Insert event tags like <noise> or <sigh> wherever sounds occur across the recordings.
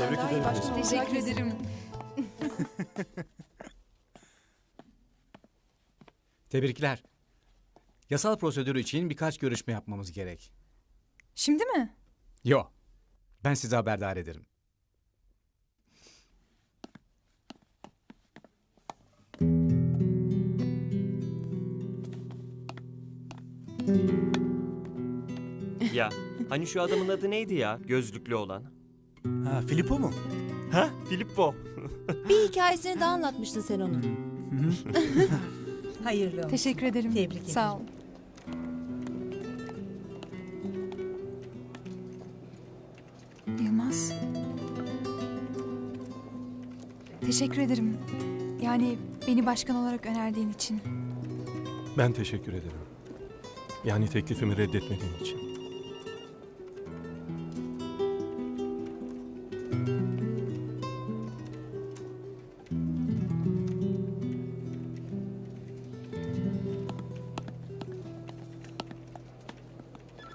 Tebrik ederim. başka. Teşekkür ederim. <laughs> Tebrikler. Yasal prosedür için birkaç görüşme yapmamız gerek. Şimdi mi? Yo. Ben sizi haberdar ederim. Ya hani şu adamın adı neydi ya gözlüklü olan? Ha Filippo mu? Ha Filippo. <laughs> Bir hikayesini daha anlatmıştın sen onun. <laughs> Hayırlı olsun. Teşekkür ederim. Tebrik ederim. Sağ ol. Yılmaz. Teşekkür ederim. Yani beni başkan olarak önerdiğin için. Ben teşekkür ederim. Yani teklifimi reddetmediğin için.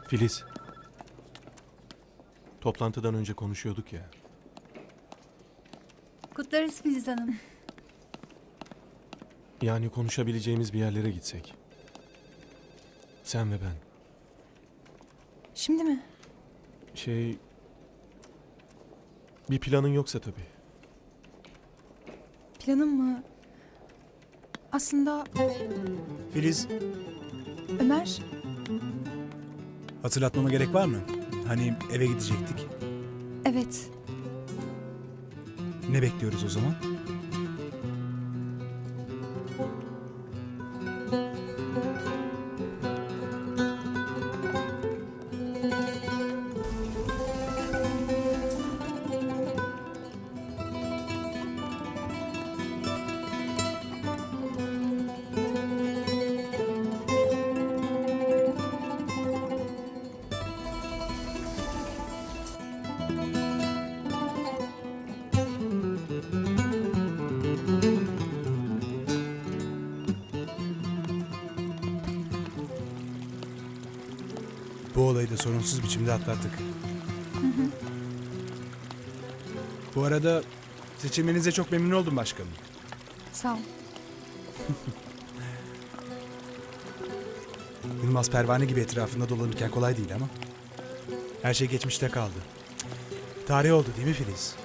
Filiz. Toplantıdan önce konuşuyorduk ya. Kutlarız Filiz Hanım. Yani konuşabileceğimiz bir yerlere gitsek. Sen ve ben. Şimdi mi? Şey... Bir planın yoksa tabii. Planım mı? Aslında Filiz, Ömer hatırlatmama gerek var mı? Hani eve gidecektik. evet Ne bekliyoruz o zaman? Bu olayı da sorunsuz biçimde atlattık. Bu arada seçilmenize çok memnun oldum başkanım. sağ ol. Yılmaz pervane gibi etrafında dolanırken kolay değil ama. Her şey geçmişte kaldı. Tarih oldu değil mi Filiz?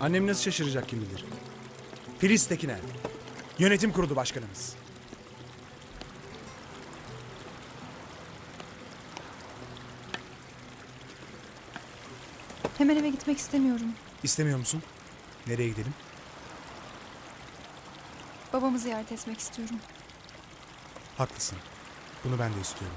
Annem nasıl şaşıracak kim bilir. Filiz Tekiner. Yönetim kurulu başkanımız. Hemen eve gitmek istemiyorum. İstemiyor musun? Nereye gidelim? Babamı ziyaret etmek istiyorum. Haklısın. Bunu ben de istiyorum.